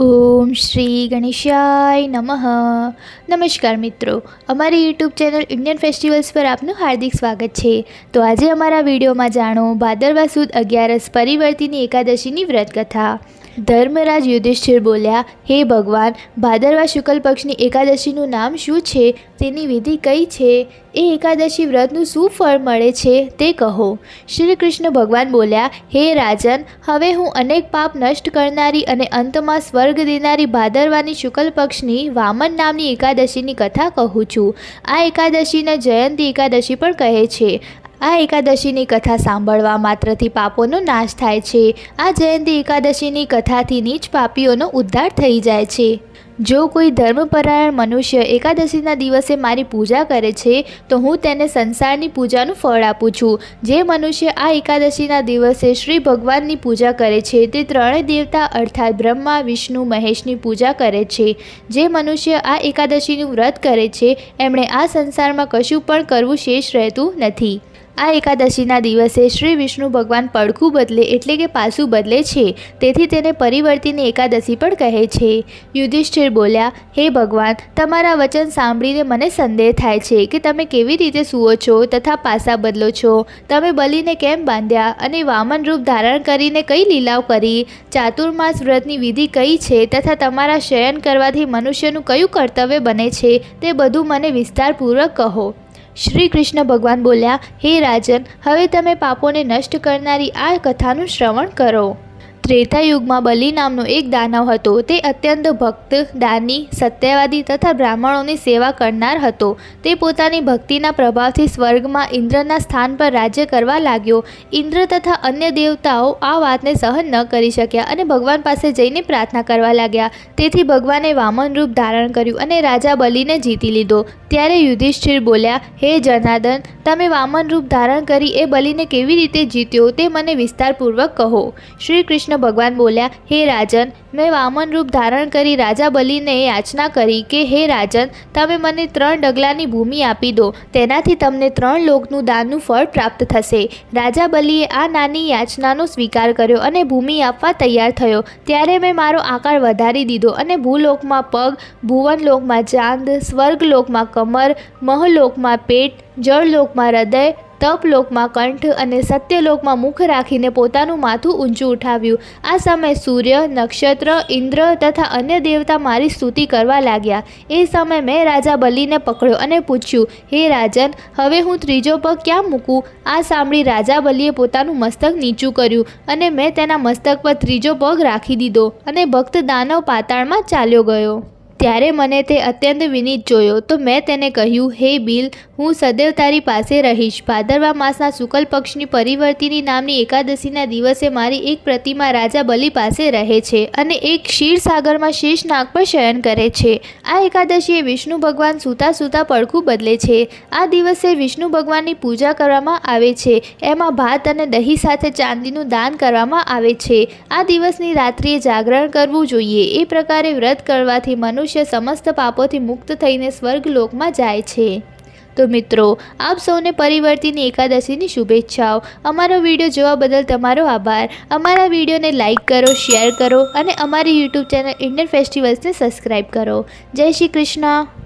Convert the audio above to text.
ઓમ શ્રી ગણેશાય નમઃ. નમસ્કાર મિત્રો, અમારી યુટ્યુબ ચેનલ ઇન્ડિયન ફેસ્ટિવલ્સ પર આપનું હાર્દિક સ્વાગત છે. તો આજે અમારા વિડીયોમાં જાણો, ભાદરવા સુદ અગિયારસ પરિવર્તિની એકાદશીની વ્રત કથા ધર્મરાજ યુધિષ્ઠિર બોલ્યા, હે ભગવાન, ભાદરવા શુક્લ પક્ષની એકાદશીનું નામ શું છે? તેની વિધિ કઈ છે, એ એકાદશી વ્રતનું શું ફળ મળે છે તે કહો. શ્રી કૃષ્ણ ભગવાન બોલ્યા, હે રાજન, હવે હું અનેક પાપ નષ્ટ કરનારી અને અંતમાં સ્વર્ગ દેનારી ભાદરવાની શુક્લ પક્ષની વામન નામની એકાદશીની કથા કહું છું. આ એકાદશીને જયંતી એકાદશી પણ કહે છે. આ એકાદશીની કથા સાંભળવા માત્રથી પાપોનો નાશ થાય છે. આ જયંતી એકાદશીની કથાથી નીચ પાપીઓનો ઉદ્ધાર થઈ જાય છે. જો કોઈ ધર્મપરાયણ મનુષ્ય એકાદશીના દિવસે મારી પૂજા કરે છે, તો હું તેને સંસારની પૂજાનું ફળ આપું છું. જે મનુષ્ય આ એકાદશીના દિવસે શ્રી ભગવાનની પૂજા કરે છે, તે ત્રણેય દેવતા અર્થાત બ્રહ્મા, વિષ્ણુ, મહેશની પૂજા કરે છે. જે મનુષ્ય આ એકાદશીનું વ્રત કરે છે, એમણે આ સંસારમાં કશું પણ કરવું શેષ રહેતું નથી. આ એકાદશીના દિવસે શ્રી વિષ્ણુ ભગવાન પડખું બદલે એટલે કે પાસું બદલે છે. તેથી તેને પરિવર્તિની એકાદશી પણ કહે છે. યુધિષ્ઠિર બોલ્યા, હે ભગવાન, તમારા વચન સાંભળીને મને સંદેહ થાય છે કે તમે કેવી રીતે સૂવો છો તથા પાસા બદલો છો? તમે બલીને કેમ બાંધ્યા? અને વામન રૂપ ધારણ કરીને કઈ લીલાઓ કરી? ચાતુર્માસ વ્રતની વિધિ કઈ છે? તથા તમારા શયન કરવાથી મનુષ્યનું કયું કર્તવ્ય બને છે? તે બધું મને વિસ્તારપૂર્વક કહો. શ્રી કૃષ્ણ ભગવાન બોલ્યા, હે રાજન, હવે તમે પાપોને નષ્ટ કરનારી આ કથાનું શ્રવણ કરો. ત્રેતાયુગમાં બલિ નામનો એક દાનવ હતો. તે અત્યંત ભક્ત, દાની, સત્યવાદી તથા બ્રાહ્મણોની સેવા કરનાર હતો. તે પોતાની ભક્તિના પ્રભાવથી સ્વર્ગમાં ઇન્દ્રના સ્થાન પર રાજ્ય કરવા લાગ્યો. ઇન્દ્ર તથા અન્ય દેવતાઓ આ વાતને સહન ન કરી શક્યા અને ભગવાન પાસે જઈને પ્રાર્થના કરવા લાગ્યા. તેથી ભગવાને વામન રૂપ ધારણ કર્યું અને રાજા બલિને જીતી લીધો. ત્યારે યુધિષ્ઠિર બોલ્યા, હે જનાર્દન, તમે વામન રૂપ ધારણ કરી એ બલિને કેવી રીતે જીત્યો તે મને વિસ્તારપૂર્વક કહો. શ્રી કૃષ્ણ ભગવાન બોલ્યા, હે રાજન, મેં વામન રૂપ ધારણ કરી રાજા બલિને યાચના કરી કે, હે રાજન, તમે મને ત્રણ ડગલાની ભૂમિ આપી દો, તેનાથી તમને ત્રણ લોકનું દાનનું ફળ પ્રાપ્ત થશે. રાજા બલિએ આ નાની યાચનાનો સ્વીકાર કર્યો અને ભૂમિ આપવા તૈયાર થયો. ત્યારે મેં મારો આકાર વધારી દીધો અને ભૂલોકમાં પગ, ભુવનલોકમાં ચાંદ, સ્વર્ગલોકમાં કમર, મહલોકમાં પેટ, જળલોકમાં હૃદય તપલોકમાં કંઠ અને સત્યલોકમાં મુખ રાખીને પોતાનું માથું ઊંચું ઉઠાવ્યું. આ સમયે સૂર્ય, નક્ષત્ર, ઇન્દ્ર તથા અન્ય દેવતા મારી સ્તુતિ કરવા લાગ્યા. એ સમયે મેં રાજા બલિને પકડ્યો અને પૂછ્યું, હે રાજન, હવે હું ત્રીજો પગ ક્યાં મૂકું? આ સાંભળી રાજા બલિએ પોતાનું મસ્તક નીચું કર્યું અને મેં તેના મસ્તક પર ત્રીજો પગ રાખી દીધો અને ભક્ત દાનવ પાતાળમાં ચાલ્યો ગયો. ત્યારે મને તે અત્યંત વિનીત જોયો. તો મેં તેને કહ્યું, હે બિલ, હું સદૈવ તારી પાસે રહીશ. ભાદરવા માસના શુકલ પક્ષની પરિવર્તિની નામની એકાદશીના દિવસે મારી એક પ્રતિમા રાજા બલિ પાસે રહે છે અને એક ક્ષીરસાગરમાં શેષ નાગ પર શયન કરે છે. આ એકાદશીએ વિષ્ણુ ભગવાન સૂતા સૂતા પડખું બદલે છે. આ દિવસે વિષ્ણુ ભગવાનની પૂજા કરવામાં આવે છે. એમાં ભાત અને દહીં સાથે ચાંદીનું દાન કરવામાં આવે છે. આ દિવસની રાત્રિએ જાગરણ કરવું જોઈએ. એ પ્રકારે વ્રત કરવાથી મનુષ્ય સમસ્ત પાપોથી મુક્ત થઈને સ્વર્ગલોકમાં જાય છે. તો મિત્રો, આપ સૌને પરિવર્તિની એકાદશીની શુભેચ્છાઓ. અમારો વીડિયો જોવા બદલ તમારો આભાર. અમારા વિડીયોને લાઇક કરો, શેર કરો અને અમારી યુટ્યુબ ચેનલ ઇન્ડિયન ફેસ્ટિવલ્સને સબસ્ક્રાઈબ કરો. જય શ્રી કૃષ્ણ.